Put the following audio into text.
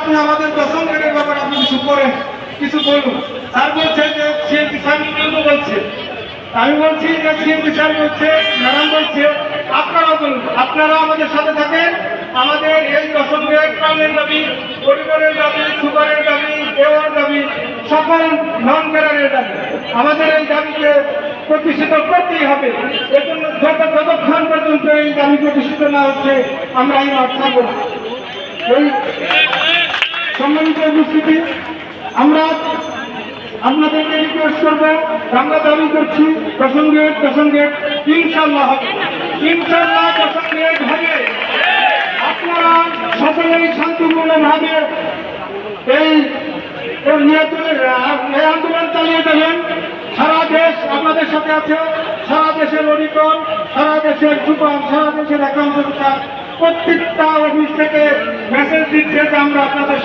আপনি আমাদের দশম গ্রেডের ব্যাপারে আপনি কিছু করেন, কিছু বলুন। স্যার বলছে যে সিএনপি স্যার বলছে। আমি বলছি যে সিএনপি স্যার বলছে, ম্যাডাম বলছে আপনারা বলুন, আপনারা আমাদের সাথে থাকেন। আমাদের এই দশম গ্রেড প্রাণের দাবি, পরিবারের দাবি, সুগারের দাবি, দেওয়ার দাবি, সকল নন ক্যাডারের দাবি। আমাদের এই দাবিকে প্রতিষ্ঠিত করতেই হবে। এজন্য যত যতক্ষণ পর্যন্ত এই দাবি প্রতিষ্ঠিত না হচ্ছে, আমরা এই মাঠ থাকব। সম্মানিত উপস্থিতি, আমরা আপনাদেরকে রিকোয়েস্ট করব আমরা দাবি করছি, প্রসঙ্গে প্রসঙ্গে ইনশাল্লাহ ইনশাল্লাহ গেট হবে। আপনারা সকলেই শান্তিপূর্ণভাবে এই এই আন্দোলন চালিয়ে যাবেন। সারা দেশ আপনাদের সাথে আছে। সারা দেশের অডিটর সারা দেশের সুপার, সারা দেশের অ্যাকাউন্ট প্রত্যেকটা অফিস থেকে মেসেজ দিচ্ছে যে আমরা আপনাদের